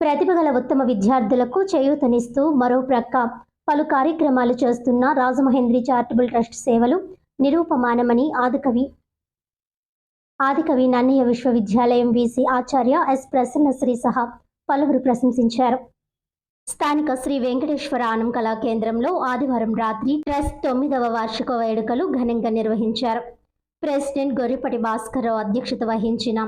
ప్రతిభ గల ఉత్తమ విద్యార్థులకు చేయూతనిస్తూ మరో ప్రక్క పలు కార్యక్రమాలు చేస్తున్న రాజమహేంద్రి చారిటబుల్ ట్రస్ట్ సేవలు నిరూపమానమని ఆదికవి ఆదికవి నన్నయ్య విశ్వవిద్యాలయం వీసీ ఆచార్య ఎస్ ప్రసన్నశ్రీ సహా పలువురు ప్రశంసించారు. స్థానిక శ్రీ వెంకటేశ్వర ఆనం కళా కేంద్రంలో ఆదివారం రాత్రి ట్రస్ట్ తొమ్మిదవ వార్షిక వేడుకలు ఘనంగా నిర్వహించారు. ప్రెసిడెంట్ గొర్రెపటి భాస్కర్రావు అధ్యక్షత వహించిన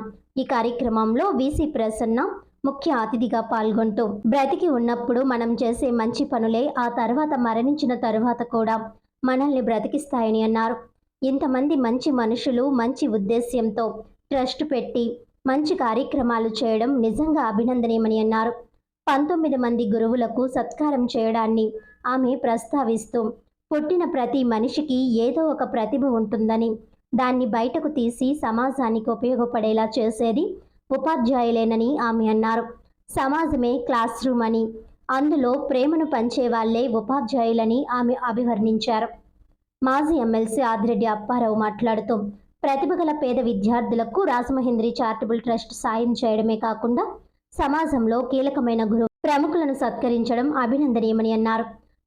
ఈ కార్యక్రమంలో వీసీ ప్రసన్న ముఖ్య అతిథిగా పాల్గొంటూ బ్రతికి ఉన్నప్పుడు మనం చేసే మంచి పనులే ఆ తర్వాత మరణించిన తరువాత కూడా మనల్ని బ్రతికిస్తాయని అన్నారు. ఇంతమంది మంచి మనుషులు మంచి ఉద్దేశ్యంతో ట్రస్ట్ పెట్టి మంచి కార్యక్రమాలు చేయడం నిజంగా అభినందనీయమని అన్నారు. పంతొమ్మిది మంది గురువులకు సత్కారం చేయడాన్ని ఆమె ప్రస్తావిస్తూ పుట్టిన ప్రతి మనిషికి ఏదో ఒక ప్రతిభ ఉంటుందని దాన్ని బయటకు తీసి సమాజానికి ఉపయోగపడేలా చేసేది ఉపాధ్యాయులేనని ఆమె అన్నారు. సమాజమే క్లాస్ రూమ్ అని అందులో ప్రేమను పంచే వాళ్ళే ఉపాధ్యాయులని ఆమె అభివర్ణించారు. మాజీ ఎమ్మెల్సీ ఆదిరెడ్డి అప్పారావు మాట్లాడుతూ ప్రతిభ గల పేద విద్యార్థులకు రాజమహేంద్రి చారిటబుల్ ట్రస్ట్ సాయం చేయడమే కాకుండా సమాజంలో కీలకమైన గురు ప్రముఖులను సత్కరించడం అభినందనీయమని అన్నారు.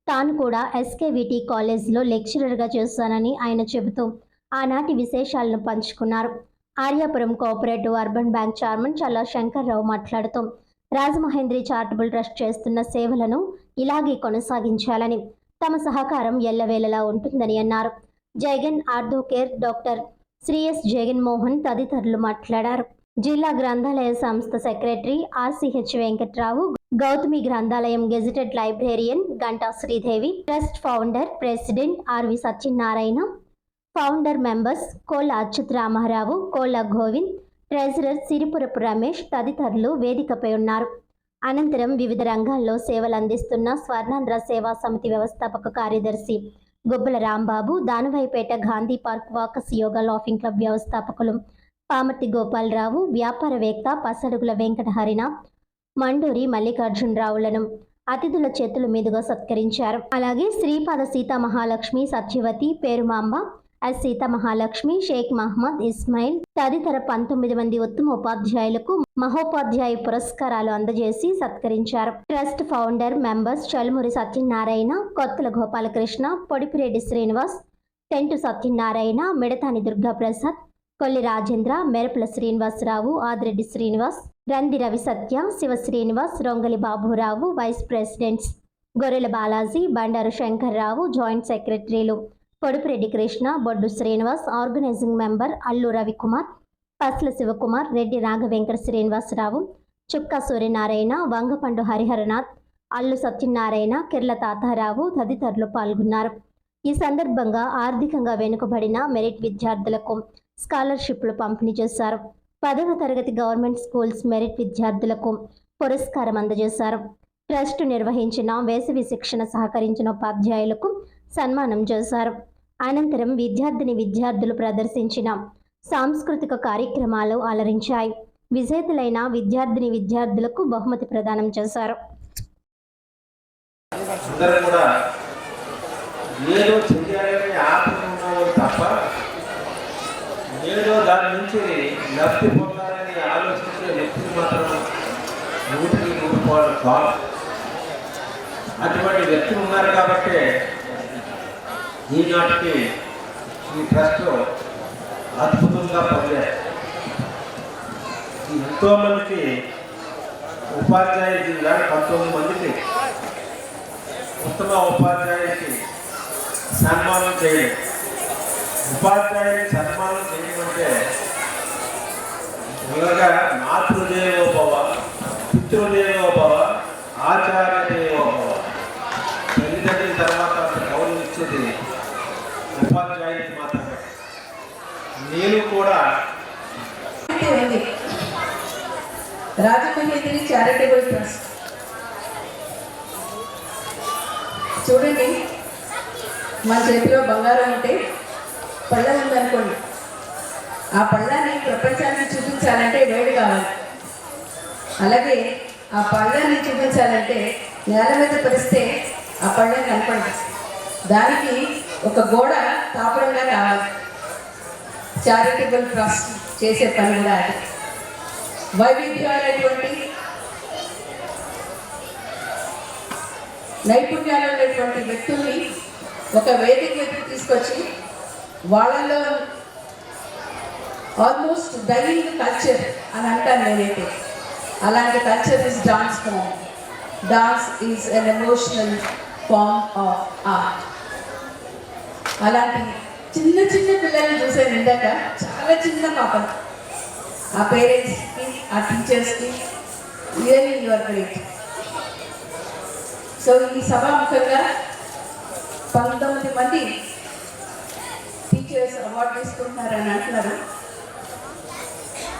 తాను కూడా ఎస్కేవిటి కాలేజీలో లెక్చరర్గా చేస్తానని ఆయన చెబుతూ ఆనాటి విశేషాలను పంచుకున్నారు. Aryapuram cooperative urban bank chairman Challa Shankarrao మాట్లాడుతూ రాజమహేంద్రి చారిటబుల్ ట్రస్ట్ చేస్తున్న సేవలను ఇలాగే కొనసాగించాలని తమ సహకారం ఎల్లవేళలా ఉంటుందని అన్నారు. Jagan orthocare doctor Shri S Jaganmohan తదితరులు మాట్లాడారు. జిల్లా గ్రంథాలయ సంస్థ secretary R C H Venkatrao Gautami గ్రంథాలయం gazetted librarian Ganta Sridevi trust founder president R V Satyanarayana founder members Kolla Achyut Ramarao కోళ్ళ గోవింద్ ట్రెజరర్ సిరిపురపు రమేష్ తదితరులు వేదికపై ఉన్నారు. అనంతరం వివిధ రంగాల్లో సేవలు అందిస్తున్న స్వర్ణాంధ్ర సేవా సమితి వ్యవస్థాపక కార్యదర్శి Gubbala Rambabu Danavaipeta Gandhi park walkers yoga laughing club వ్యవస్థాపకులు పామర్తి గోపాలరావు వ్యాపారవేత్త పసడుగుల వెంకట హరినాథ్ మండూరి మల్లికార్జునరావులను అతిథుల చేతుల మీదుగా సత్కరించారు. అలాగే శ్రీపాద సీత మహాలక్ష్మి సత్యవతి పేరుమాంబ ఎస్ సీత మహాలక్ష్మి షేక్ మహమ్మద్ ఇస్మాయిల్ తదితర పంతొమ్మిది మంది ఉత్తమ ఉపాధ్యాయులకు మహోపాధ్యాయ పురస్కారాలు అందజేసి సత్కరించారు. Trust founder members Chalumuri Satyanarayana Kottala Gopalakrishna Podipireddy Srinivas Tentu Satyanarayana Midathani Durgaprasad Kolli Rajendra Merapula Srinivasarao Adireddy Srinivas Randi Ravi Satya Shiva Srinivas Rongali Baburao vice presidents Gorrela Balaji Bandaru Shankarrao joint సెక్రటరీలు Podupureddy Krishna Boddu Srinivas organising member Allu Ravikumar Pasla Shivakumar Reddy రాఘవెంకట Srinivasarao Chukka Suryanarayana Vangapandu Hariharanath Allu Satyanarayana Kirla Tatarao తదితరులు పాల్గొన్నారు. ఈ సందర్భంగా ఆర్థికంగా వెనుకబడిన merit విద్యార్థులకు స్కాలర్షిప్లు పంపిణీ చేశారు. పదవ తరగతి గవర్నమెంట్ స్కూల్స్ మెరిట్ విద్యార్థులకు పురస్కారం అందజేశారు. ట్రస్ట్ నిర్వహించిన వేసవి శిక్షణ సహకరించిన ఉపాధ్యాయులకు సన్మానం చేశారు. అనంతరం విద్యార్థిని విద్యార్థులు ప్రదర్శించిన సాంస్కృతిక కార్యక్రమాలు అలరించాయి. విజేతలైన విద్యార్థిని విద్యార్థులకు బహుమతి ప్రదానం చేశారు. ఏదో ఆత్మ తప్ప ఏదో దాని నుంచి లబ్ధి పొందాలని ఆలోచించే వ్యక్తులు మాత్రం నూటికి నూరు పాలు కాదు. అటువంటి వ్యక్తులు ఉన్నారు కాబట్టి ఈనాటికి ఈ ట్రస్ట్ అద్భుతంగా పనిచేస్తుంది. ఎంతో మందికి ఉపాధ్యాయ జిల్లా పంతొమ్మిది మందికి ఉత్తమ ఉపాధ్యాయుడికి సన్మానం చేయడం. ఉపాధ్యాయుడికి సన్మానం చేయడం అంటే ఇలాగా మాతృదేవోభవ పితృదేవోభవ ఆచార్య ఉపాధ్యాయునికి మాత్రమే నేను కూడా రాజమహేంద్రి చారిటబుల్ ట్రస్ట్ చూడండి మన చేతిలో బంగారం ఉంటే పళ్ళ ఉందనుకోండి. ఆ పళ్ళని ప్రపంచానికి చూపించాలంటే వేడి కావాలి. అలాగే ఆ పళ్ళని చూపించాలంటే నేల మీద పరిస్తే ఆ పళ్ళని కనపడదు దానికి ఒక గోడ తాపరంగా కావాలి. చారిటబుల్ ట్రస్ట్ చేసే పని కూడా అది. వైవిధ్యమైనటువంటి నైపుణ్యాలు ఉన్నటువంటి వ్యక్తుల్ని ఒక వేదిక మీదకి తీసుకొచ్చి వాళ్ళలో ఆల్మోస్ట్ డైలింగ్ కల్చర్ అని అంటాను నేనైతే. అలాంటి culture is dance form dance is an emotional form of art అలాంటి చిన్న చిన్న పిల్లల్ని చూసాను ఇందాక చాలా చిన్న పాపలు ఆ పేరెంట్స్కి ఆ టీచర్స్కి రియల్లీ యువర్ గ్రేట్ సో ఈ సభాముఖంగా పంతొమ్మిది మంది టీచర్స్ అవార్డు తీసుకుంటున్నారని అంటున్నారు?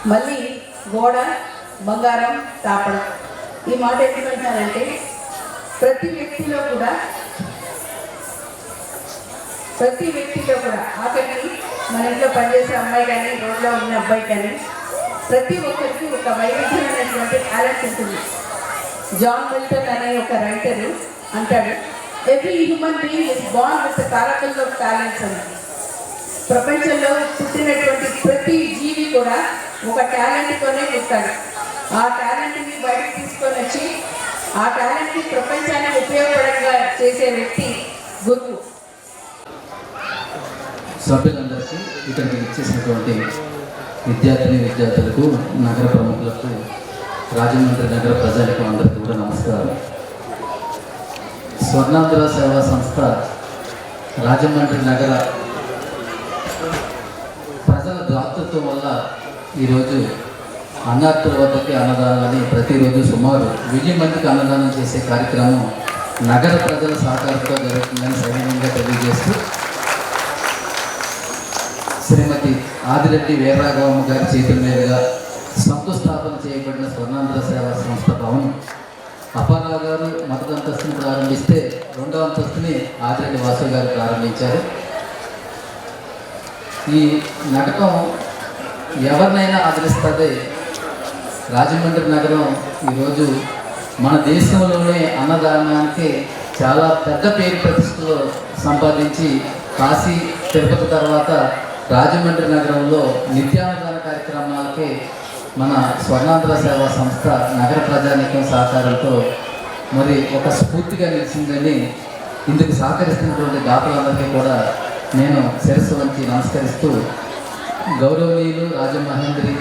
మళ్ళీ గోడ బంగారం తాపడం. ఈ మాట ఎందుకంటున్నారంటే ప్రతి వ్యక్తిలో కూడా ప్రతి వ్యక్తిలో కూడా ఆఖరికి మన ఇంట్లో పనిచేసే అమ్మాయి కానీ రోడ్లో ఉన్న అబ్బాయి కానీ ప్రతి ఒక్కరికి ఒక వైవిధ్యమైనటువంటి టాలెంట్ ఉంటుంది. జాన్ మిల్టన్ అనే ఒక రైటర్ అంటాడు every human being is born with తారకల్ of talents అని. ప్రపంచంలో పుట్టినటువంటి ప్రతి జీవి కూడా ఒక టాలెంట్తోనే పుట్టాడు ఆ టాలెంట్ని బయటకు తీసుకొని వచ్చి ఆ టాలెంట్ని ప్రపంచానికి ఉపయోగపడంగా చేసే వ్యక్తి గురువు. సభ్యులందరికీ ఇక్కడికి ఇచ్చేసినటువంటి విద్యార్థిని విద్యార్థులకు నగర ప్రముఖులకు రాజమండ్రి నగర ప్రజలకు అందరికీ కూడా నమస్కారం. స్వర్ణాంధ్ర సేవా సంస్థ రాజమండ్రి నగర ప్రజల దాతృత్వం వల్ల ఈరోజు అన్నార్థుల వద్దకి అన్నదానాన్ని ప్రతిరోజు సుమారు వెయ్యి మందికి అన్నదానం చేసే కార్యక్రమం నగర ప్రజల సహకారంతో జరుగుతుందని సవినయంగా తెలియజేస్తూ శ్రీమతి ఆదిరెడ్డి వీరరాఘవమ్మ గారి చేతుల మీదుగా శంకుస్థాపన చేయబడిన స్వర్ణాంధ్ర సేవా సంస్థ భవనం. అప్పారావు గారు మొదటి అంతస్తుని ప్రారంభిస్తే రెండో అంతస్తుని ఆదిరెడ్డి వాసు గారు ప్రారంభించారు. ఈ నాటకం ఎవరినైనా ఆదరిస్తుంది? రాజమండ్రి నగరం ఈరోజు మన దేశంలోనే అన్నదానానికి చాలా పెద్ద పేరు ప్రతిష్టలు సంపాదించి కాశీ తిరుపతి తర్వాత రాజమండ్రి నగరంలో నిత్యాన్నదాన కార్యక్రమాలకి మన స్వర్ణాంధ్ర సేవా సంస్థ నగర ప్రజానీకం సహకారంతో మరి ఒక స్ఫూర్తిగా నిలిచిందని ఇందుకు సహకరిస్తున్నటువంటి దాతలందరికీ కూడా నేను శిరస్సు వంచి నమస్కరిస్తూ గౌరవనీయులు రాజమహేంద్రి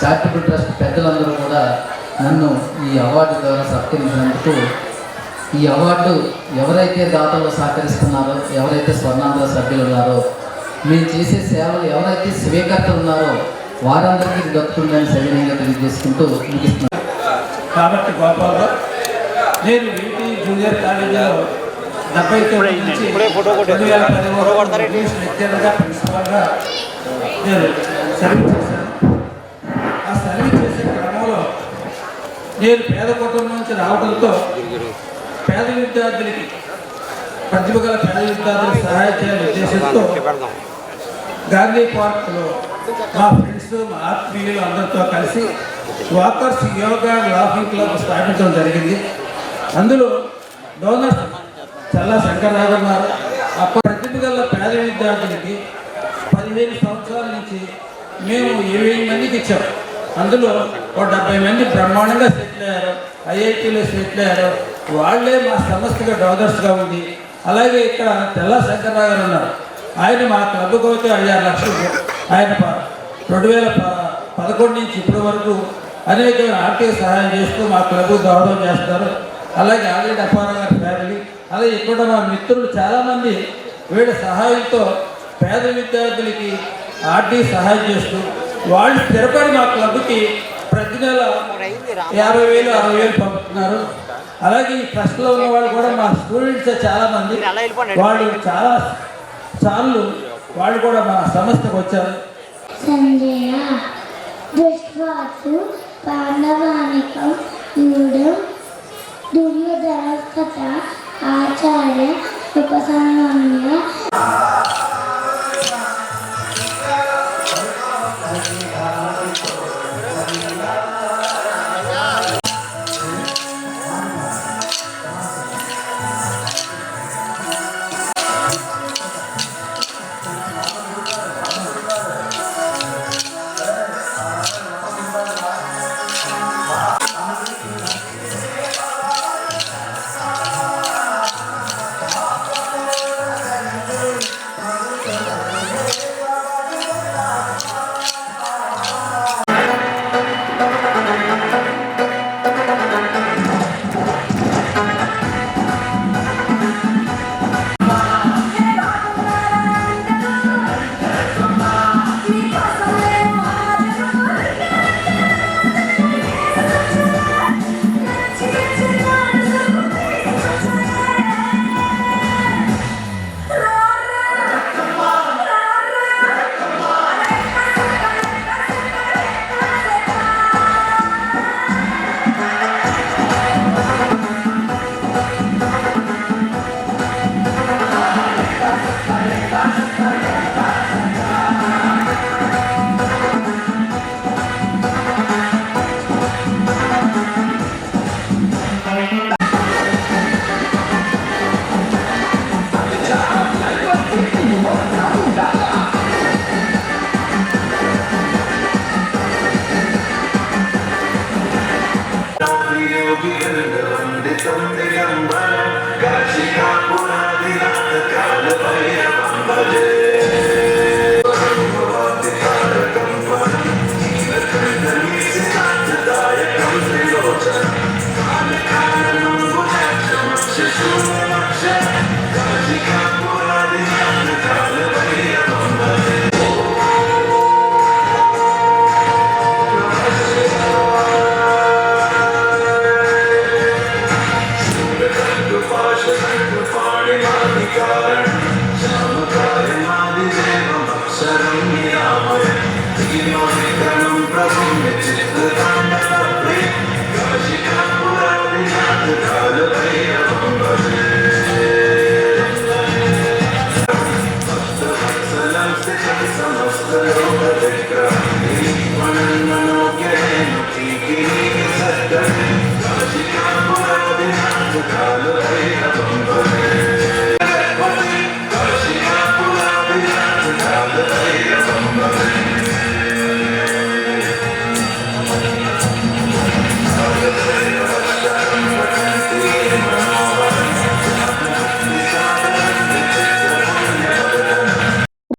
చారిటబుల్ ట్రస్ట్ పెద్దలందరూ కూడా నన్ను ఈ అవార్డు ద్వారా సత్కరించినందుకు ఈ అవార్డు ఎవరైతే దాతలు సహకరిస్తున్నారో ఎవరైతే స్వర్ణాంధ్ర సభ్యులు ఉన్నారో మేము చేసే సేవలు ఎవరైతే స్వీకర్తలు ఉన్నారో వారందరికీ దక్కుతుందని సవినయంగా తెలియజేసుకుంటూ ముగిస్తున్నాను. కాబట్టి గోపాల్లో నేను వీటి జూనియర్ కాలేజీలో డెబ్బై తొమ్మిది నుంచి రెండు వేల ప్రిన్సిపాల్గా నేను సర్వీస్ చేశాను. ఆ సర్వీస్ చేసే క్రమంలో నేను పేద కుటుంబం నుంచి రావడంతో పేద విద్యార్థులకి ప్రతిభ గల పేద విద్యార్థులకు సహాయం చేయాలనే ఉద్దేశంతో గాంధీ పార్క్లో మా ఫ్రెండ్స్ మా ఆత్మీయులు అందరితో కలిసి వాకర్స్ యోగా లాఫింగ్ క్లబ్ స్థాపించడం జరిగింది. అందులో డోనర్స్ చల్లా శంకర్రావు ఉన్నారు అప్పుడు ప్రతిభ గల పేద విద్యార్థులకి పదిహేను సంవత్సరాల నుంచి మేము ఇరవై మందికి ఇచ్చాం. అందులో ఒక డెబ్బై మంది బ్రహ్మాండంగా సెటిల్ అయ్యారు. ఐఐటీలో సెటిల్ అయ్యారు. వాళ్ళే మా సంస్థగా డోనర్స్గా ఉంది. అలాగే ఇక్కడ తెల్ల శంకర్రావు గారు ఉన్నారు. ఆయన మా క్లబ్కి అయితే ఐదారు లక్షలు ఆయన రెండు వేల పదకొండు నుంచి ఇప్పటి వరకు అనేక ఆర్థిక సహాయం చేస్తూ మా క్లబ్ దోహదం చేస్తారు అలాగే ఆల్రెడీ అప్పారావు గారి ఫ్యామిలీ అలాగే ఇక్కడ మా మిత్రులు చాలామంది వీళ్ళ సహాయంతో పేద విద్యార్థులకి ఆర్థిక సహాయం చేస్తూ వాళ్ళు స్థిరపడి మా క్లబ్కి ప్రతి నెల యాభై వేలు అరవై వేలు పంపుతున్నారు. అలాగే ఈ ట్రస్ట్లో ఉన్న వాళ్ళు కూడా మా స్టూడెంట్స్ చాలా మంది వాళ్ళు చాలా సార్లు వాళ్ళు కూడా మన సంస్థకు వచ్చారు. సంజయ దృష్వాసు